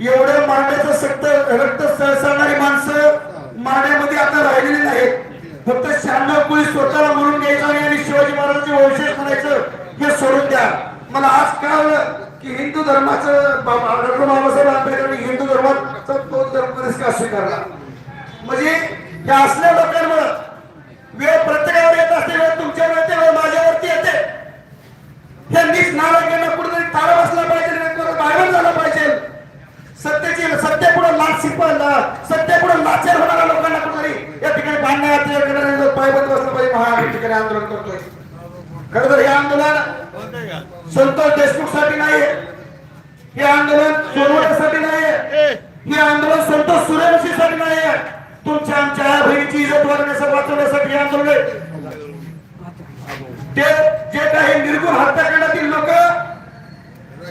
एवढं मारण्याचं सक्त रक्त सळसळणारी माणसं मारण्यामध्ये आता राहिलेली नाहीत. फक्त शहाण्णव कुळी स्वतःला म्हणून घ्यायचं आणि आणि शिवाजी महाराजांचे वंशज म्हणायचं हे सोडून द्या. मला आज कळलं की हिंदू धर्माचं डॉक्टर बाबासाहेब आंबेडकरांनी हिंदू धर्माचा तो धर्म कधीच का स्वीकारला. म्हणजे या असल्या लोकांमुळे वेळ प्रत्येकावर येत असते वेळ तुमच्यावर येते वेळ माझ्यावरती येते. हे नीच नारायणांना कुठेतरी तारा बसला पाहिजे नाही बाहेर झाला पाहिजे. सत्याची सत्य पुढे लाच शिकवायला सत्य पुढे लाचार होणाऱ्या लोकांना कुठेतरी. या ठिकाणी बांधण्यात पायबंद बसलं पाहिजे हा ठिकाणी आंदोलन करतोय. खर तर हे आंदोलन संतोष देशमुखसाठी नाही हे आंदोलन सोडवण्यासाठी नाही हे आंदोलन संतोष सूर्यवंशी साठी नाही तुमच्या आमच्या बहिणीची इज्जत वाढवण्यासाठी वाचवण्यासाठी हे आंदोलन ते जे काही निर्गुण हत्याकांडातील लोक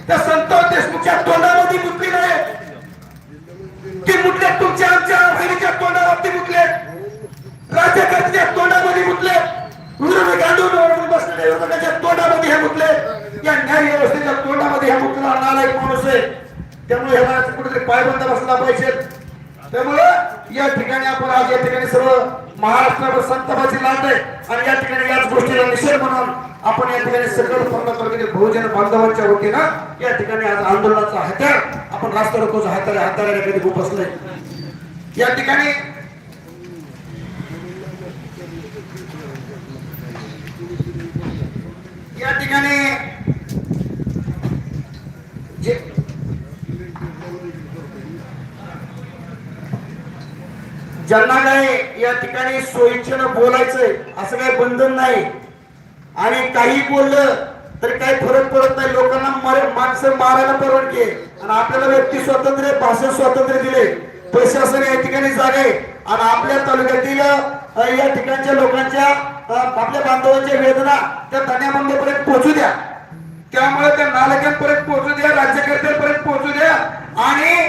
त्या संतोष देशमुखच्या तोंडामध्ये मुतली नाही गांडून ओरडून बसलेल्या विरोधकाच्या तोंडामध्ये हे मुतले या न्याय व्यवस्थेच्या तोंडामध्ये हे मुतला नालायक माणूस आहे. त्यामुळे ह्याला कुठेतरी पायबंद बसला पाहिजे. त्यामुळे या ठिकाणी आपण आज या ठिकाणी सर्व महाराष्ट्रावर संतापाची लाट आहे. आणि या ठिकाणी याच गोष्टीला निषेध म्हणून आपण या ठिकाणी सकल पूर्ण तालुक्यातील बहुजन बांधवांच्या वतीनं या ठिकाणी आज आंदोलनाचा हत्यार आपण रास्ता रोकोचा हत्यार हाताळायला कधी खूप या ठिकाणी या ठिकाणी ज्यांना काय या ठिकाणी सोयीच्छेनं बोलायचंय असं काही बंधन नाही. आणि काही बोललं तरी काही फरक पडत नाही. लोकांना मर- माणसं मारायला परवानगी आहे. आणि आपल्याला व्यक्ती स्वातंत्र्य भाषण स्वातंत्र्य दिले. प्रशासन या ठिकाणी जागे आणि आपल्या तालुक्यातील या ठिकाणच्या लोकांच्या आपल्या बांधवांच्या वेदना त्या धन्याबंदीपर्यंत पोहोचू द्या. त्यामुळे त्या नालक्यांपर्यंत पोहोचू द्या राज्यकर्त्यांपर्यंत पोहोचू द्या. आणि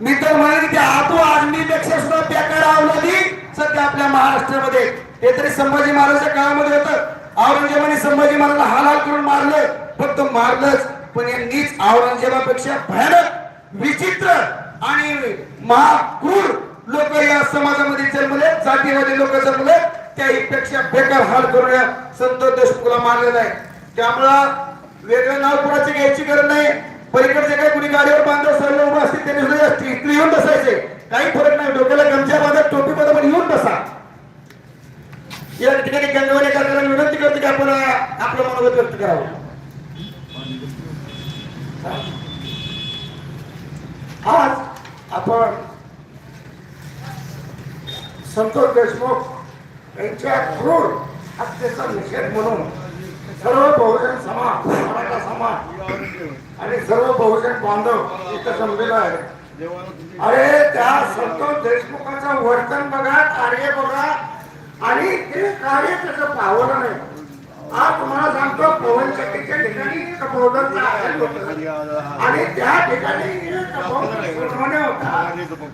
मी तर म्हणेन की आतो आजमीपेक्षा सुद्धा बेकार अवलादी सध्या आपल्या महाराष्ट्रामध्ये. हे तरी संभाजी महाराजांच्या काळामध्ये होतं. औरंगजेबाने संभाजी महाराजला हालाल करून मारलं. फक्त मारलंच. पण यांनीच औरंगजेबापेक्षा भयानक विचित्र आणि महाक्रूर लोक या समाजामध्ये जन्मले जातीवादी लोक जन्मले त्याहीपेक्षा बेकार हाल करून संत संतोष देशमुखला मारलेला आहे. त्यामुळं वेगळं नाव कुणाची घ्यायची गरज नाही. पलीकडचे काही कुणी गाडीवर बांधव सर्व उभं असतील त्यांनी सुद्धा या येऊन बसायचे. काही फरक नाही डोक्याला गमच्या बांधत टोपी मध्ये पण येऊन बसा. या ठिकाणी गंगावणे करताना विनंती करते की आपण आपलं मनोगत व्यक्त करावं. आज आपण संतोष देशमुख यांच्या क्रूर हत्येचा निषेध म्हणून सर्व बहुजन समाज मराठा समाज आणि सर्व बहुजन बांधव इथं जमलेला आहे. अरे त्या संतोष देशमुखाचं वर्तन बघा कार्य बघा आणि ते कार्य त्याचं पावलं नाही. आज तुम्हाला सांगतो पवन चक्कीच्या ठिकाणी आणि त्या ठिकाणी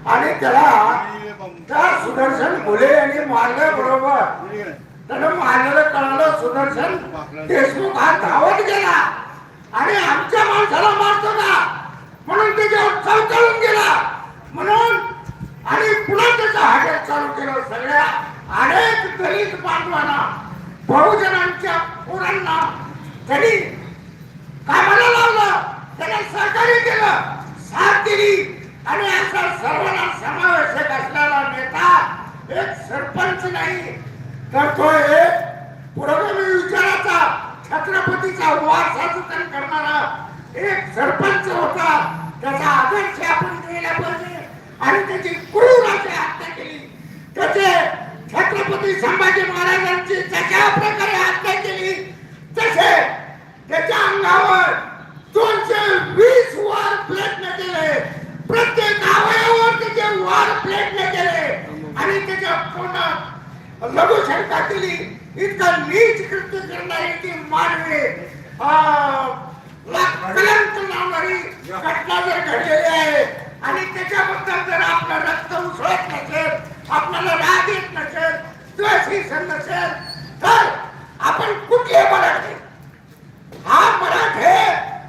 आणि त्याला त्या सुदर्शन फुले यांनी मारलं बरोबर त्यानं मारलेलं कळालं सुदर्शन देशमुख हा धावत गेला आणि आमच्या माणसाला मारतो का म्हणून त्याच्यावर चौकाळून गेला म्हणून आणि पुन्हा त्याचा हातात चालू केलं सगळ्या अनेक दलित बांधवांना बहुजनांच्या पोरांना त्यांनी कामाला लावलं त्याला सहकार्य केलं साथ दिली आणि असा सर्वांना समावेशक असलेला नेता एक सरपंच नाही तर तो एक पुरोगामी विचाराचा छत्रपतीचा वारसा जतन करणारा एक सरपंच होता. त्याचा आदर्श आपण घ्यायला पाहिजे आणि त्याची क्रूर अशी हत्या केली. त्याचे छत्रपती संभाजी महाराजांची जशा प्रकारे हत्या केली तसे त्याच्या अंगावर दोनशे वीस प्रत्येक अवयवावर त्याचे वार प्लेटले गेले आणि त्याच्या तोंडात लघुशंका केली इतका नीच कृत्य करणारी ती मानवी कलंक लावणारी घटना जर घडलेली आहे आणि त्याच्याबद्दल जर आपलं रक्त उसळत नसेल आपल्याला राग येत नसेल द्वेष ही सण नसेल तर आपण कुठले मराठे? हा मराठे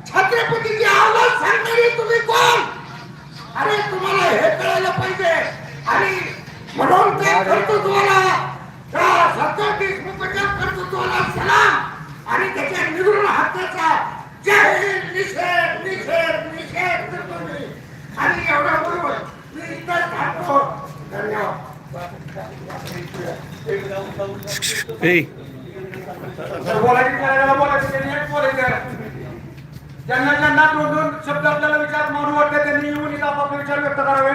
छत्रपतीची आवाज सांगणारी तुम्ही कोण? आणि तुम्हाला हे कळायला पाहिजे. आणि म्हणून ते कर्तृत्वाला त्या सरकार देशमुखच्या कर्तृत्वाला सलाम. आणि त्याच्या निवडून हक्काचा जय करतो मी. आणि एवढा बरोबर मी इथं थांबतो. धन्यवाद. बोलायची बोलायची त्यांना त्यांना तोडून शब्द आपल्याला विचार म्हणून वाटते त्यांनी येऊन इथं आपापले विचार व्यक्त करावे.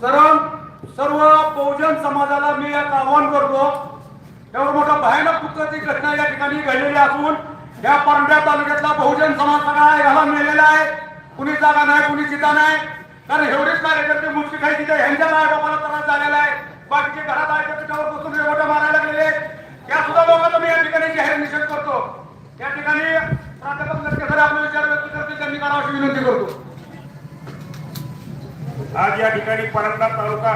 सर्व सर्व बहुजन समाजाला मी एक आव्हान करतो. एवढं मोठं भयानक पुस्तकाची घटना या ठिकाणी घडलेली असून या पांढऱ्या तालुक्यातला बहुजन समाज सगळा याला मिळालेला आहे. कुणी जागा नाही कुणी चिता नाही. कारण एवढेच कार्यकर्ते मुस्लिम काही तिथे ह्यांच्या नाही बाबाला त्रास झालेला आहे. बाकीचे घरात आहे त्याच्यावर बसून रेवटा मारायला गेले या सुद्धा लोकांना मी या ठिकाणी जाहीर निषेध करतो. या ठिकाणी प्राध्यापक लटके सर आपले विचार व्यक्त करते त्यांनी करावं अशी विनंती करतो. आज या ठिकाणी परंडा तालुका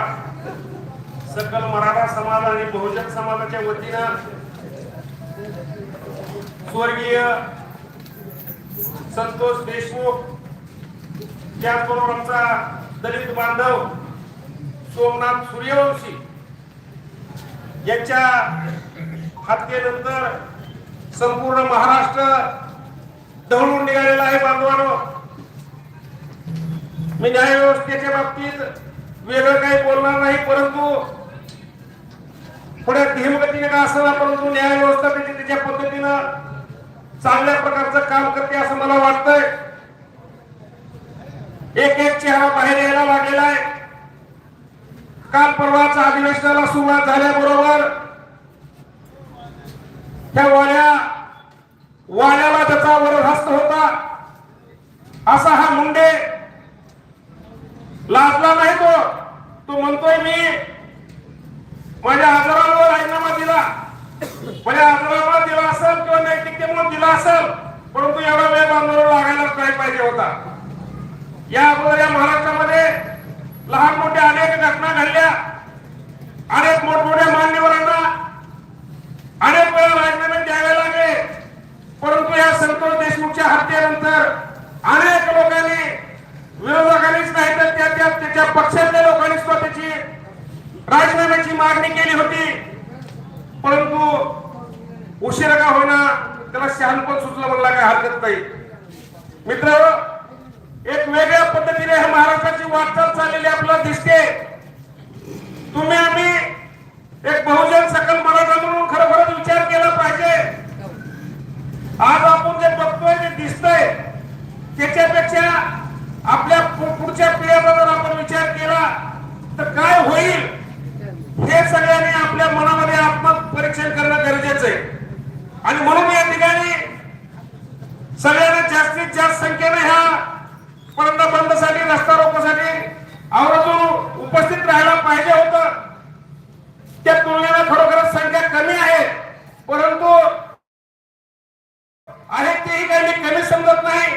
सकल मराठा समाज आणि बहुजन समाजाच्या वतीनं स्वर्गीय संतोष देशमुख त्याचबरोबर आमचा दलित बांधव सोमनाथ सूर्यवंशी यांच्या हत्येनंतर संपूर्ण महाराष्ट्र ढवळून निघालेला आहे बांधवानो. मी न्याय व्यवस्थेच्या बाबतीत वेगळं काही बोलणार नाही परंतु पुढे धीमगतीने का असणार परंतु न्याय व्यवस्था त्याची त्याच्या पद्धतीनं चांगल्या प्रकारचं काम करते असं मला वाटतंय. एक एक चेहरा बाहेर यायला लागलेला आहे. काल परवाच्या अधिवेशनाला सुरुवात झाल्याबरोबर त्या वाड्या वाण्याला त्याचा वरहस्त होता. असा हा मुंडे लाजला नाही तो. तो म्हणतोय मी माझ्या आजारावर राजीनामा दिला. माझ्या आजारावर दिला असेल किंवा नैतिकतेमुळे दिला असेल परंतु एवढा वेळ आंदोलन लागायलाच नाही पाहिजे होता. या अगोदर या महाराष्ट्रामध्ये लहान मोठ्या अनेक घटना घडल्या. अनेक मोठमोठ्या मान्यवरांना अनेक वेळा राजीनामे द्यायला परंतु या संतोष देशमुखच्या हत्येनंतर अनेक लोकांनी विरोधकांनीच नाही तर त्या त्या त्याच्या पक्षातल्या लोकांनी स्वतःची राजीनाम्याची मागणी केली होती. परंतु उशिरा का होणार त्याला शहाणपण सुचलं म्हणला काय हरकत नाही. मित्र एक वेगळ्या पद्धतीने हे महाराष्ट्राची वाटचाल चाललेली आपल्याला दिसते. तुम्ही आम्ही एक बहुजन सकल मराठा म्हणून खरोखरच विचार केला पाहिजे. आज आपण जे बघतोय जे दिसतंय. त्याच्यापेक्षा आपल्या पुढच्या पिढ्याचा जर आपण विचार केला तर काय होईल? हे सगळ्यांनी आपल्या मनामध्ये आत्मपरीक्षण करणं गरजेचं आहे. आणि म्हणून या ठिकाणी सगळ्यांना जास्तीत जास्त संख्येने ह्या परंडा बंदसाठी रस्ता रोकोसाठी आवर्जून उपस्थित राहायला पाहिजे होतं. त्या तुलनेला खरोखरच संख्या कमी आहे. परंतु आहे काही मी कमी समजत नाही.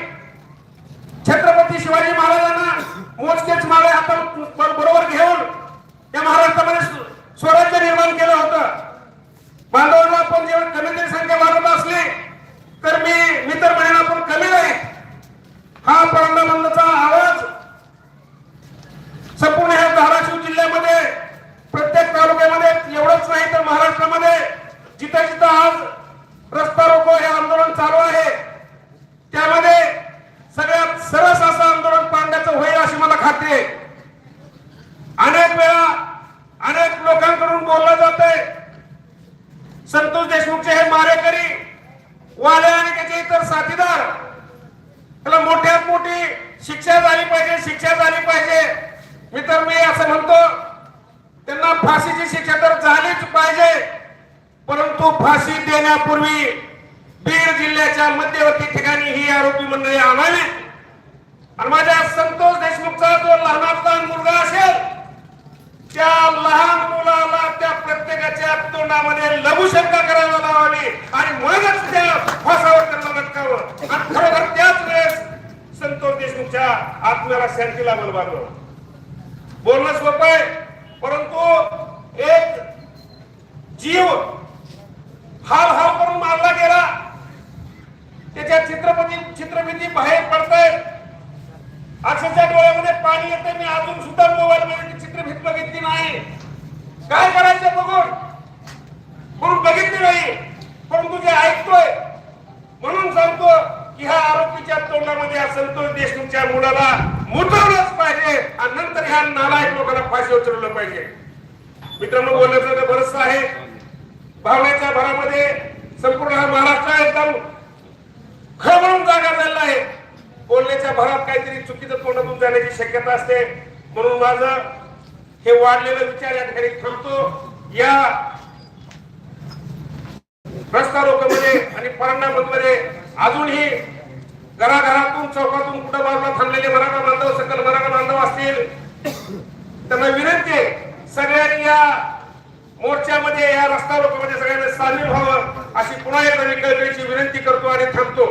छत्रपती शिवाजी महाराजांना मोजकेच मागे आपण बरोबर घेऊन या महाराष्ट्रामध्ये स्वराज्य निर्माण केलं होतं. बांधवांना आपण जेव्हा कमीतरी संख्या वाढत असली तर मी मी तर म्हणेन आपण कमी नाही हा प्रांतानंदचा आवाज संपूर्ण ह्या धाराशिव जिल्ह्यामध्ये प्रत्येक तालुक्यामध्ये एवढंच नाही तर महाराष्ट्रामध्ये जिथं जिथं आज रस्ता रोको हे आंदोलन चालू आहे. त्यामध्ये सगळ्यात सरस असं आंदोलन पांड्याचं होईल अशी मला खात्री आहे. अनेक वेळा अनेक लोकांकडून बोललं जात आहे संतोष देशमुखचे हे मारेकरी वाले आणि त्याचे इतर साथीदार त्याला मोठ्यात मोठी शिक्षा झाली पाहिजे शिक्षा झाली पाहिजे. मी तर मी असं म्हणतो त्यांना फाशीची शिक्षा तर झालीच पाहिजे. परंतु फाशी देण्यापूर्वी बीड जिल्ह्याच्या मध्यवर्ती ठिकाणी ही आरोपी मंडळी आणावी आणि माझ्या संतोष देशमुखचा जो लहानात लहान मुलगा असेल त्या लहान मुलाला त्या प्रत्येकाच्या तोंडामध्ये लघु शंका करायला लावावी आणि मगच त्या फासावर त्यांना लटकावं. आणि खरोखर त्याच वेळेस संतोष देशमुखच्या आत्म्याला शांती लागल बोलणं सोपं आहे परंतु एक जीव हाल हाल करून मारला गेला. त्याच्या चित्रपती चित्रफिती बाहेर पडतायत अक्षरशः डोळ्यामध्ये पाणी येते मी अजून सुद्धा मोबाईल मध्ये चित्रफित बघितली नाही. काय करायचं बघून? म्हणून बघितली नाही. परंतु जे ऐकतोय म्हणून सांगतो की ह्या आरोपीच्या तोंडामध्ये या संतोष देशमुखच्या मुलाला मुतवलंच पाहिजे. आणि नंतर ह्या नालायक लोकांना फाशी उचललं पाहिजे. मित्रांनो बोलण्याचं बरंच आहे. भावनेच्या भरामध्ये संपूर्ण हा महाराष्ट्र एकदम खळबळून जागा झालेला आहे. बोलण्याच्या भरात काहीतरी चुकीचं तोंडातून जाण्याची शक्यता असते. म्हणून माझं हे वाढलेलं विचार या ठिकाणी थांबतो. या रस्तारोकमध्ये आणि परिणामांमध्ये अजूनही घराघरातून चौकातून कुठं बाजूला थांबलेले मराठा बांधव सकल मराठा बांधव असतील त्यांना विनंती सगळ्यांनी या मोर्चामध्ये या रस्ता रोकोमध्ये सगळ्यांना सामील व्हावं अशी पुन्हा एकदा मी कळकळीची विनंती करतो आणि थांबतो.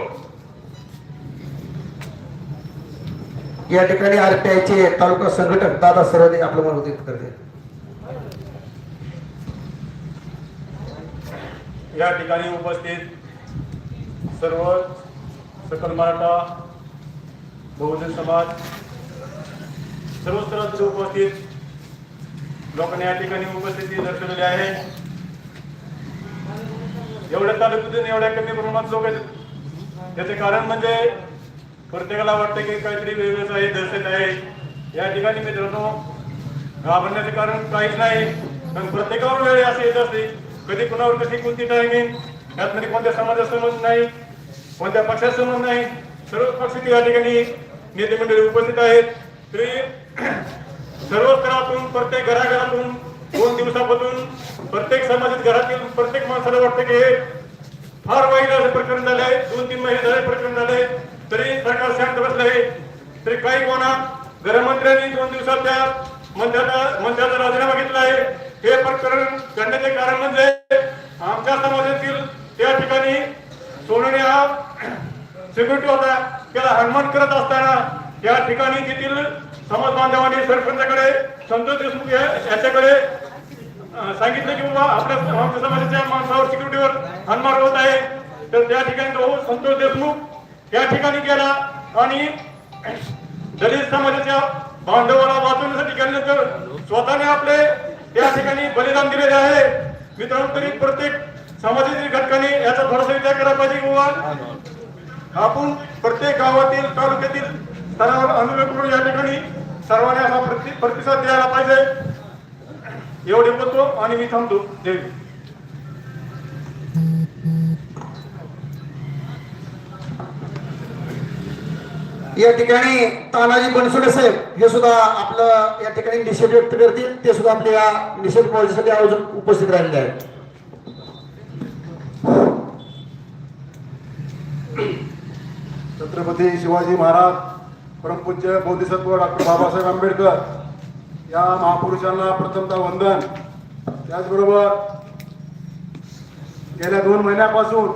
या ठिकाणी आरपीआयचे तालुका संघटक दादा सरदे आपलं मत व्यक्त करते. या ठिकाणी उपस्थित सर्व सकल मराठा बहुजन समाज सर्व स्तरातील उपस्थित लोकांनी या ठिकाणी उपस्थिती दर्शवलेली आहे. एवढ्या तालुक्यातून एवढ्या कमी प्रमाणात लोक आहेत त्याचे कारण म्हणजे प्रत्येकाला वाटतं की काहीतरी वेगळंच आहे दर्शक आहे. या ठिकाणी मित्रांनो घाबरण्याचे कारण काहीच नाही. पण प्रत्येकावर वेळ असे येत असते. कधी कुणावर कशी कोणती टायमिंग यात मध्ये कोणत्या समाजात समज नाही कोणत्या पक्षात समज नाही. सर्व पक्षाचे या ठिकाणी नेते मंडळी उपस्थित आहेत. तरी सर्व स्तरातून प्रत्येक घराघरातून दोन दिवसापासून प्रत्येक समाजात घरातील प्रत्येक माणसाला वाटतं की हे फार वाईट असं प्रकरण झाले दोन तीन महिने झाले प्रकरण झाले तरी सरकार शांत बसलं आहे. तरी काही कोणा गृहमंत्र्यांनी दोन दिवसात त्या मंत्र्याचा मंत्र्याचा राजीनामा घेतला आहे. हे प्रकरण घडण्याचे कारण म्हणजे आमच्या समाजातील त्या ठिकाणी सोनवणे हा सिक्युरिटी होता. त्याला हनुमान करत असताना या ठिकाणी तेथील समाज बांधवांनी सरपंचाकडे संतोष देशमुख या- याच्याकडे सांगितलं की बाबा आपल्या आमच्या समाजाच्या माणसावर सिक्युरिटीवर हनमार होत आहे. तर त्या ठिकाणी तो संतोष देशमुख या ठिकाणी गेला आणि दलित समाजाच्या बांधवाला वाचवण्यासाठी गेल्यानंतर स्वतःने आपले त्या ठिकाणी बलिदान दिलेले आहे. मित्रांनो तरी प्रत्येक समाजातील घटकाने याचा थोडासा विचार करायला पाहिजे की आपण प्रत्येक गावातील तालुक्यातील स्तरावर आंदोलन करून या ठिकाणी सर्वांनी असा प्रति- प्रतिसाद द्यायला पाहिजे. एवढे बोलतो आणि मी थांबतो. जय. या ठिकाणी तानाजी बनसोडे साहेब हे सुद्धा आपलं या ठिकाणी निषेध व्यक्त करतील. ते सुद्धा आपल्या या निषेध मोर्चासाठी आयोजन उपस्थित राहिलेले आहेत. छत्रपती शिवाजी महाराज परमपूज्य बोधिसत्व डॉक्टर बाबासाहेब आंबेडकर या महापुरुषांना प्रथमतः वंदन. त्याचबरोबर गेल्या दोन महिन्यापासून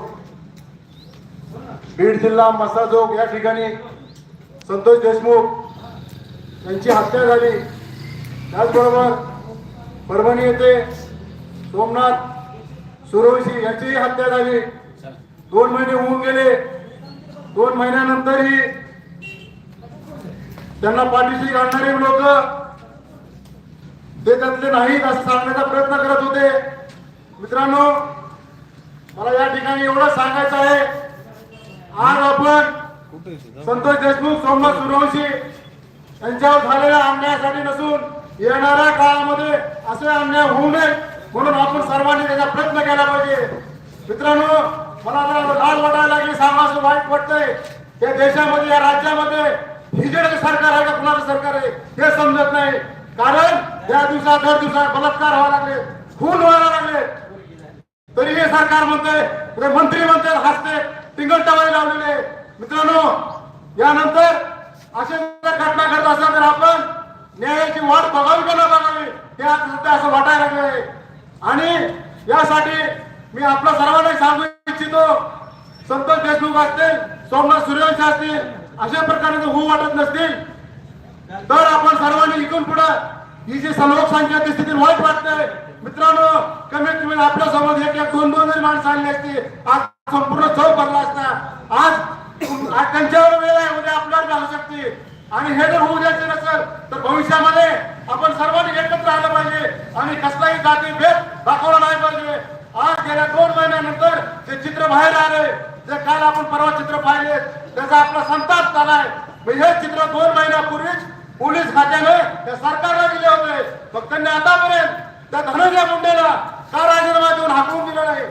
बीड जिल्हा मसाजोग या ठिकाणी संतोष देशमुख यांची हत्या झाली. त्याचबरोबर परभणी येथे सोमनाथ सुरवशी यांचीही हत्या झाली. दोन महिने होऊन गेले. दोन महिन्यानंतरही त्यांना पाठीशी घालणारे लोक ते त्यातले नाहीत असं सांगण्याचा प्रयत्न करत होते. मित्रांनो मला या ठिकाणी एवढं सांगायचं आहे. आज आपण संतोष देशमुख सोमनाथ सूर्यवंशी यांच्यावर झालेल्या अन्यायासाठी नसून येणाऱ्या काळामध्ये असे अन्याय होऊ नये म्हणून आपण सर्वांनी त्याचा प्रयत्न केला पाहिजे. मित्रांनो मला लाल वाटायला लागली सामाजिक वाईट वाटतंय. या देशामध्ये या राज्यामध्ये हिजडेचं सरकार आहे का कुणाचं सरकार आहे? हे समजत नाही. कारण या दिवसात दर दिवसात बलात्कार व्हायला लागले खून व्हायला लागले. तरी हे सरकार म्हणते मंत्री म्हणतात हसते टिंगलटावारी लावलेले मित्रांनो यानंतर असे जर घटना घडत असेल तर आपण न्यायाची वाट बघावी का न बघावी? हे आता सध्या असं वाटायला लागले आणि यासाठी मी आपल्या सर्वांना सांगू इच्छितो संतोष देशमुख असतील सोमनाथ सूर्यवंशी असतील अशा प्रकारे जर होऊ वाटत नसतील तर आपण सर्वांनी इकून पुढे ही जी ते स्थिती वाईट वाटते मित्रांनो कमीत कमी आपल्यासमोर एक एक दोन दोन जरी माणसं आणली असती आज संपूर्ण चौक भरला असता. आज आज त्यांच्यावर वेळ आहे उद्या आपल्यावर घालू शकते. आणि हे जर होऊ द्यायचं नसेल तर भविष्यामध्ये आपण सर्वांनी एकत्र आलं पाहिजे. आणि कसलाही जाती भेद दाखवला नाही पाहिजे. आज गेल्या दोन महिन्यानंतर जे चित्र बाहेर आले जे काल आपण परवा चित्र पाहिले त्याचा आपला संताप झालाय. हे चित्र दोन महिन्यापूर्वीच पोलीस खात्याने त्या सरकारला दिले होते. मग त्यांनी आतापर्यंत त्या धनंजय मुंडेला का राजीनामा देऊन हाकवून दिला नाही?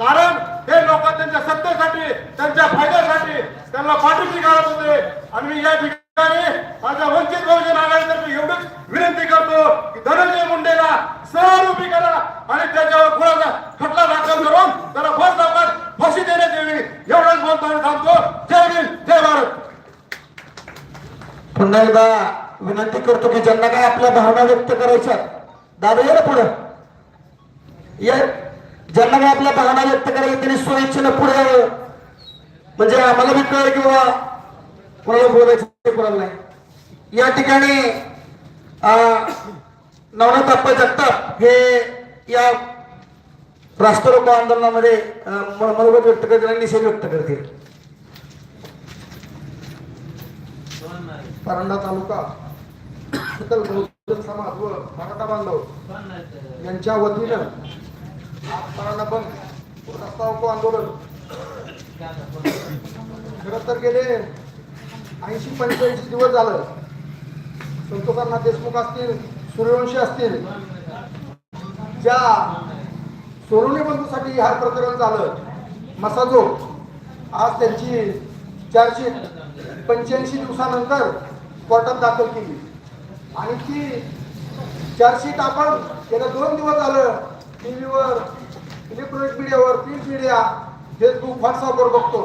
कारण हे लोक त्यांच्या सत्तेसाठी त्यांच्या फायद्यासाठी त्यांना पाठीशी घालत होते. आणि मी या ठिकाणी माझ्या वंचित बहुजन आघाडीतर्फे एवढंच विनंती करतो की धनंजय मुंडेला सहज उभी करा आणि त्याच्यावर कुणाचा खटला दाखल करून त्याला फस दाखवत फाशी देण्यात यावी. एवढंच बोलतो आणि थांबतो. जय भीम जय भारत. पुन्हा एकदा विनंती करतो की ज्यांना काय आपल्या भावना व्यक्त करायच्या दादा ये ना पुढं. ये. ज्यांना काय आपल्या भावना व्यक्त करायच्या त्यांनी स्वेच्छेनं पुढे यावं. म्हणजे आम्हाला बी कळलं की बाबा कोणाला बोलायचं ते कोणाला नाही. या ठिकाणी अं, नवनाथ अप्पा जगताप हे या राष्ट्र रोको आंदोलनामध्ये मनोगत व्यक्त करतील आणि निषेध व्यक्त करतील. परंडा तालुका बहुजन समाज व मराठा बांधव यांच्या वतीनं आज परांडा बंद रस्ता रोको आंदोलन. खरं तर गेले ऐंशी पंच्याऐंशी दिवस झालं. संतोषांना देशमुख असतील सूर्यवंशी असतील. ज्या सोरुणी बंधूसाठी हा प्रकरण झालं मसाजो आज त्यांची चारशे पंच्याऐंशी दिवसानंतर कोर्टात दाखल केली. आणि ती चार्जशीट आपण गेल्या दोन दिवस झालं टी व्हीवर इलेक्ट्रॉनिक मीडियावर प्रिंट मीडिया फेसबुक व्हॉट्सअपवर बघतो.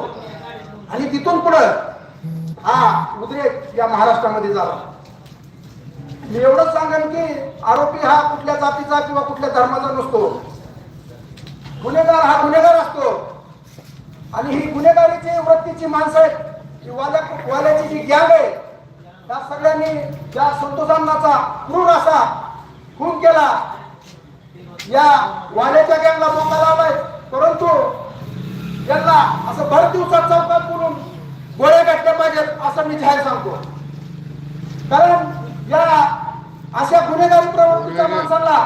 आणि तिथून पुढं हा उद्रेक या महाराष्ट्रामध्ये झाला. मी एवढंच सांगेन की आरोपी हा कुठल्या जातीचा किंवा कुठल्या धर्माचा नसतो. गुन्हेगार हा गुन्हेगार असतो. आणि ही गुन्हेगारीची वृत्तीची माणसं आहेत ही वाल्या वाल्याची जी गॅंग आहे त्या सगळ्यांनी त्या संतोषांनाचा क्रूर असा खून केला. या वाल्याच्या गँगला मोका लावलाय. परंतु यांना असं भर दिवसात चौकात बोलून गोळ्या गाठल्या पाहिजेत असं मी जाहीर सांगतो. कारण या अशा गुन्हेगारी प्रवृत्तीच्या माणसांना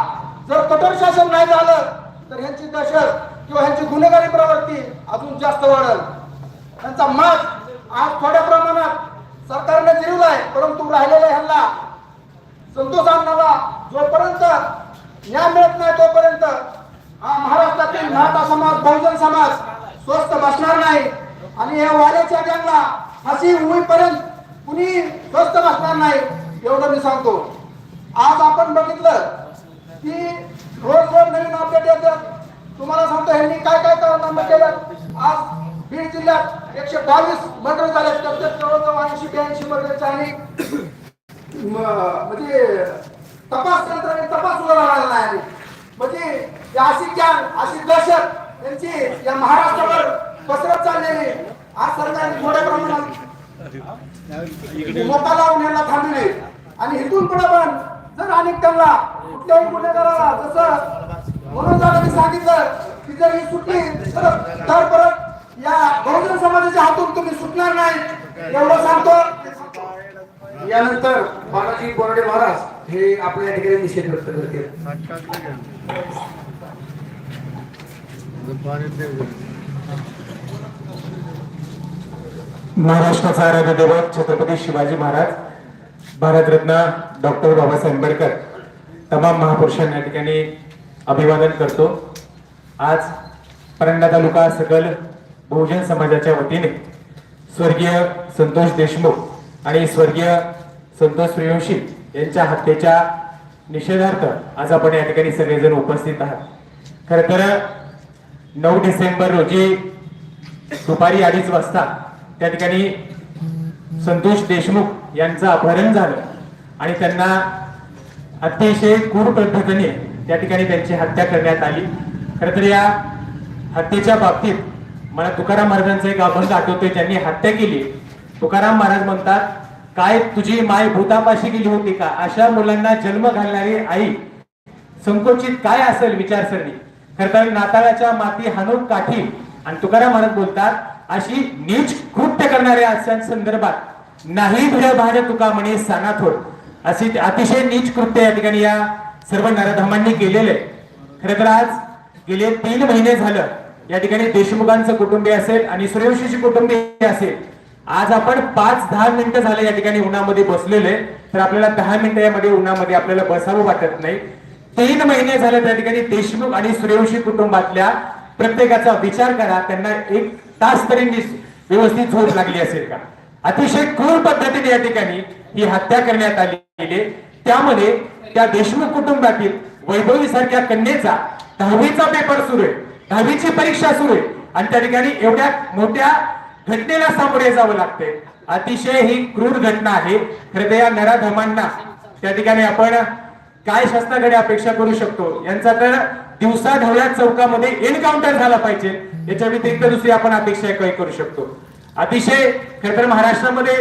जर कठोर शासन नाही झालं तर ह्यांची दहशत किंवा ह्यांची गुन्हेगारी प्रवृत्ती अजून जास्त वाढेल. त्यांचा माज आज थोड्या प्रमाणात सरकारने जिरवलाय परंतु राहिलेल्या ह्यांना संतोष अण्णाला जोपर्यंत न्याय मिळत नाही तोपर्यंत हा महाराष्ट्रातील मराठा समाज बहुजन समाज स्वस्थ बसणार नाही. आणि या वाऱ्याच्या गँगला अशी होईपर्यंत कुणी स्वस्त बसणार नाही एवढं मी सांगतो. आज आपण बघितलं की रोज रोज नवीन अपडेट येतात. तुम्हाला सांगतो ह्यांनी काय काय कारनामे केलं आज बीड जिल्ह्यात एकशे बावीस मर्डर झाले त्याच्यात जवळजवळ ऐंशी ब्याऐंशी मर्डरचे आणि म्हणजे तपास यंत्रणे तपास सुरू राहिला नाही. म्हणजे अशी ज्ञान अशी दहशत यांची या महाराष्ट्रावर पसरत चाललेली आज सरकारने मोठ्या प्रमाणात मोका लावून यांना आणि इथून पुढे पण जर अनेक त्यांना कुठल्याही गुन्हेगाराला जसं म्हणून सांगितलं की जर ही सुटली तर परत या बहुजन समाजाच्या हातून तुम्ही सुटणार नाही. एवढं सांगतो. यानंतर बालाजी बोर्डे महाराज हे आपल्या ठिकाणी निषेध व्यक्त करतील. महाराष्ट्राचा आराध्य दैवत छत्रपती शिवाजी महाराज भारतरत्न डॉक्टर बाबासाहेब आंबेडकर तमाम महापुरुषांना या ठिकाणी अभिवादन करतो. आज परंडा तालुका सकल बहुजन समाजाच्या वतीने स्वर्गीय संतोष देशमुख आणि स्वर्गीय संतोष सूर्यवंशी यांच्या हत्येच्या निषेधार्थ आज आपण या ठिकाणी सगळेजण उपस्थित आहात. खर तर नऊ डिसेंबर रोजी दुपारी अडीच वाजता त्या ठिकाणी संतोष देशमुख यांचं अपहरण झालं आणि त्यांना अतिशय क्रूर पद्धतीने त्या ठिकाणी त्यांची हत्या करण्यात आली. खरं तर या हत्येच्या बाबतीत मला तुकाराम महाराजांचा एक अभंग आठवतोय ज्यांनी हत्या केली. तुकाराम महाराज म्हणतात काय तुझी माय भूतापाशी गेली होती का? अशा मुलांना जन्म घालणारी आई संकोचित काय असेल विचारसरणी? खरं तर नाताळाच्या माती हाणून काठी. आणि तुकाराम महाराज बोलतात अशी नीच कृत्य करणाऱ्या अशा संदर्भात नाही भिड भाड तुका म्हणे सानाथोड अशी अतिशय नीच कृत्य या ठिकाणी या सर्व नरधमांनी केलेले. खरं तर आज गेले तीन महिने झालं या ठिकाणी देशमुखांचं कुटुंबीय असेल आणि सूर्यवंशीची कुटुंबीय असेल. आज आपण पाच दहा मिनिटं झाले या ठिकाणी उन्हामध्ये बसलेले तर आपल्याला दहा मिनिटं यामध्ये उन्हामध्ये आपल्याला बसावं वाटत नाही. तीन महिने झाले त्या ठिकाणी देशमुख आणि सूर्यवंशी कुटुंबातल्या प्रत्येकाचा विचार करा त्यांना एक तास तरी व्यवस्थित झोप लागली असेल का? अतिशय क्रूर पद्धतीने या ठिकाणी ही हत्या करण्यात आली आहे. त्यामध्ये त्या देशमुख कुटुंबातील वैभवी सारख्या कन्येचा दहावीचा पेपर सुरू आहे. दहावीची परीक्षा सुरू आहे. आणि त्या ठिकाणी एवढ्या मोठ्या घटनेला सामोरे जावं लागते अतिशय ही क्रूर घटना आहे. खरं या नराधमांना त्या ठिकाणी आपण काय शासनाकडे अपेक्षा करू शकतो? यांचा तर दिवसा ढवळ्या चौकामध्ये एन्काउंटर झाला पाहिजे. याच्या व्यतिरिक्त दुसरी आपण अपेक्षा काही करू शकतो. अतिशय खर महाराष्ट्रामध्ये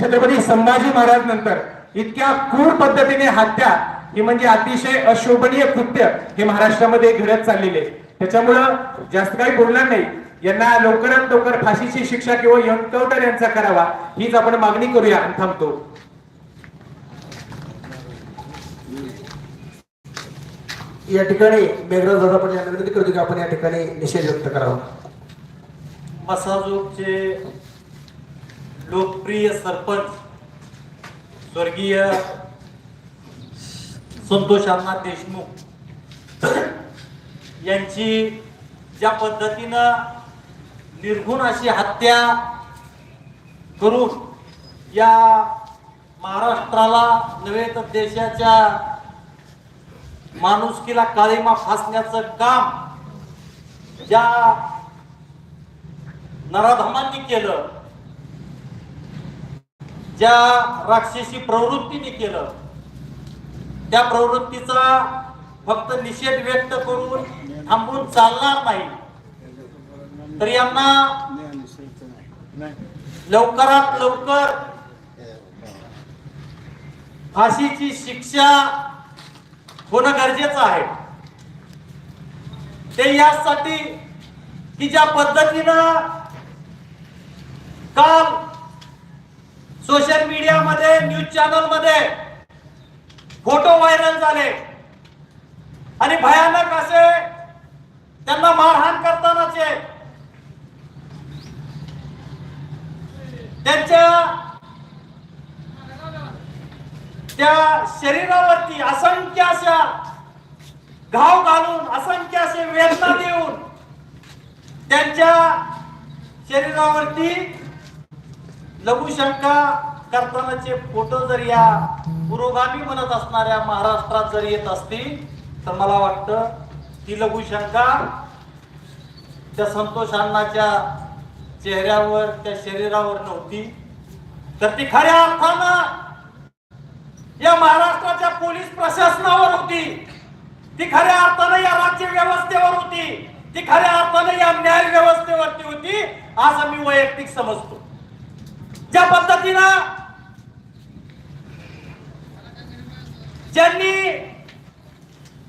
छत्रपती संभाजी महाराज नंतर इतक्या क्रूर पद्धतीने हत्या ही म्हणजे अतिशय अशोभनीय कृत्य हे महाराष्ट्रामध्ये घडत चाललेले आहे. त्याच्यामुळं जास्त काही बोलणार नाही. यांना लवकरात लवकर फाशीची शिक्षा किंवा एन्काउंटर यांचा करावा हीच आपण मागणी करूया आणि थांबतो. या ठिकाणी मेघराज दादा पण यांना विनंती करतो की आपण या ठिकाणी निषेध व्यक्त करावा. मसाजोगचे लोकप्रिय सरपंच स्वर्गीय संतोष अण्णा देशमुख यांची ज्या पद्धतीनं निर्गुण अशी हत्या करून या महाराष्ट्राला नव्हे तर देशाच्या माणुसकीला काळीमा फासण्याचं काम ज्या नराधमांनी केलं ज्या राक्षसी प्रवृत्तीने केलं त्या प्रवृत्तीचा फक्त निषेध व्यक्त करून थांबून चालणार नाही. तर यांना लवकरात लवकर फाशीची शिक्षा होणं गरजेचं आहे. ते यासाठी की ज्या पद्धतीनं काल सोशल मीडियामध्ये न्यूज चॅनलमध्ये फोटो व्हायरल झाले. आणि भयानक असे त्यांना मारहाण करतानाचे त्यांच्या त्या शरीरावरती असंख्य अशा घाव घालून असंख्य असे वेदना देऊन त्यांच्या शरीरावरती लघुशंका करतानाचे फोटो जर या पुरोगामी म्हणत असणाऱ्या महाराष्ट्रात जर येत असतील तर मला वाटतं ती लघुशंका त्या संतोष अण्णाच्या चेहऱ्यावर त्या शरीरावर नव्हती. तर ती खऱ्या अर्थानं या महाराष्ट्राच्या पोलीस प्रशासनावर होती. ती खऱ्या अर्थाने या राज्य व्यवस्थेवर होती. ती खऱ्या अर्थाने या न्याय व्यवस्थेवरती होती असं मी वैयक्तिक समजतो. ज्या पद्धतीनं ज्यांनी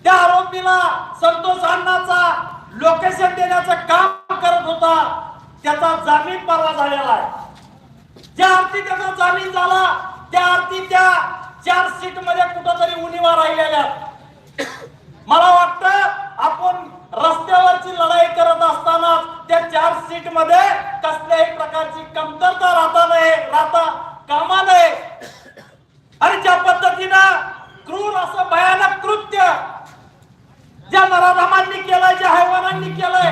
त्या आरोपीला संतोष अण्णाचा लोकेशन देण्याचं काम करत होता त्याचा जामीन परवा झालेला आहे. ज्या अर्थी त्याचा जामीन झाला त्या अर्थी त्या चार सीटमध्ये कुठंतरी उणीवा राहिलेल्या. मला वाटतं आपण रस्त्यावरची लढाई करत असताना त्या चार सीटमध्ये कसल्याही प्रकारची कमतरता राहता नये राहता कामा नये. आणि ज्या पद्धतीनं क्रूर असं भयानक कृत्य ज्या नराधामांनी केलंय ज्या हैवानांनी केलंय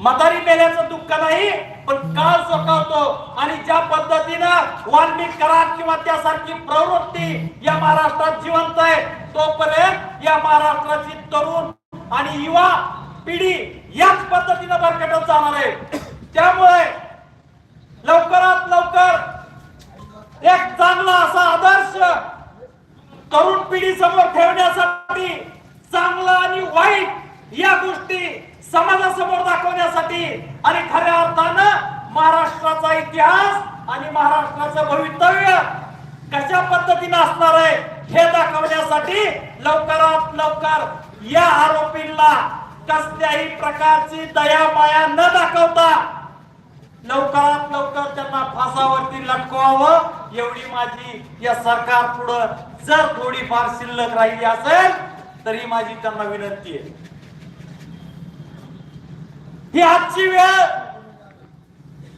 म्हातारी मेल्याचं दुःख नाही पण काळ सोकावतो. आणि ज्या पद्धतीनं वाल्मिक करार किंवा त्यासारखी प्रवृत्ती या महाराष्ट्रात जिवंत आहे तोपर्यंत या महाराष्ट्राची तरुण आणि युवा पिढी याच पद्धतीनं भरकटत जाणार आहे. त्यामुळे लवकरात लवकर एक चांगला असा आदर्श तरुण पिढी समोर ठेवण्यासाठी चांगलं आणि वाईट या गोष्टी समाजासमोर दाखवण्यासाठी आणि खऱ्या अर्थानं महाराष्ट्राचा इतिहास आणि महाराष्ट्राचं भवितव्य कशा पद्धतीनं असणार आहे हे दाखवण्यासाठी लवकरात लवकर या आरोपींना कसल्याही प्रकारची दया माया न दाखवता लवकरात लवकर त्यांना फासावरती लटकवावं. एवढी माझी या सरकार पुढं जर थोडीफार शिल्लक राहिली असेल तरी माझी त्यांना विनंती आहे. ही आजची वेळ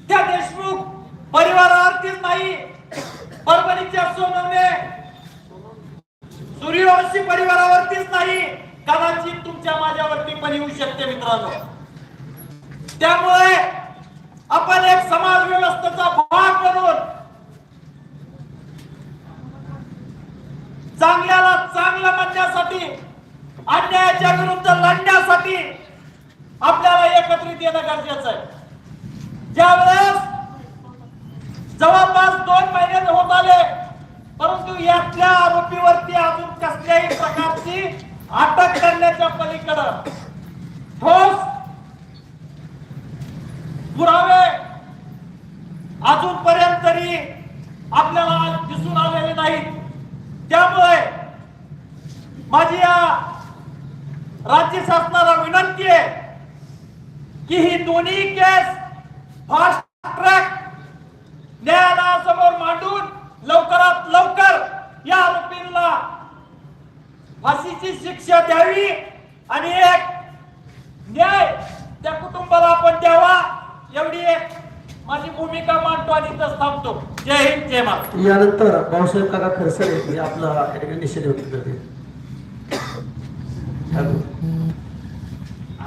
त्या देशमुख परिवारावरतीच नाही परभणीच्या सोनवणे सूर्यवंशी परिवारावरतीच नाही कदाचित तुमच्या माझ्यावरती पण येऊ शकते मित्रांनो. त्यामुळे आपण एक समाज व्यवस्थेचा भाग बनून चांगल्याला चांगलं म्हणण्यासाठी अन्यायाच्या विरुद्ध लढण्यासाठी आपल्याला एकत्रित येणं गरजेचं आहे. ज्यावेळेस जवळपास दोन महिने होत आले परंतु यातल्या आरोपीवरती अजून कसल्याही प्रकारची अटक करण्याच्या पलीकडं ठोस पुरावे अजूनपर्यंत तरी आपल्याला दिसून आलेले नाहीत त्यामुळे माझी या राज्य शासनाला विनंती आहे की ही दोन्ही केस फास्ट ट्रॅक न्यायालयासमोर मांडून लवकरात लवकर या आरोपींना फाशीची शिक्षा द्यावी आणि एक न्याय त्या कुटुंबाला आपण द्यावा एवढी एक माझी भूमिका मांडतो आणि इथंच थांबतो. जय हिंद जय महाराष्ट्र. यानंतर भाऊसाहेब काका खरसरे हे आपला निषेध व्यक्त करतील.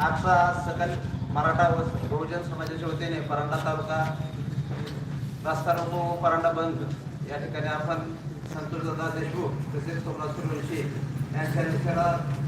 आजचा सकल मराठा व बहुजन समाजाच्या वतीने परांडा तालुका रस्ता रोको परांडा बंद. या ठिकाणी आपण संतोष दादा देशमुख तसेच सोमनाथ ऋषी यांच्या निषेधात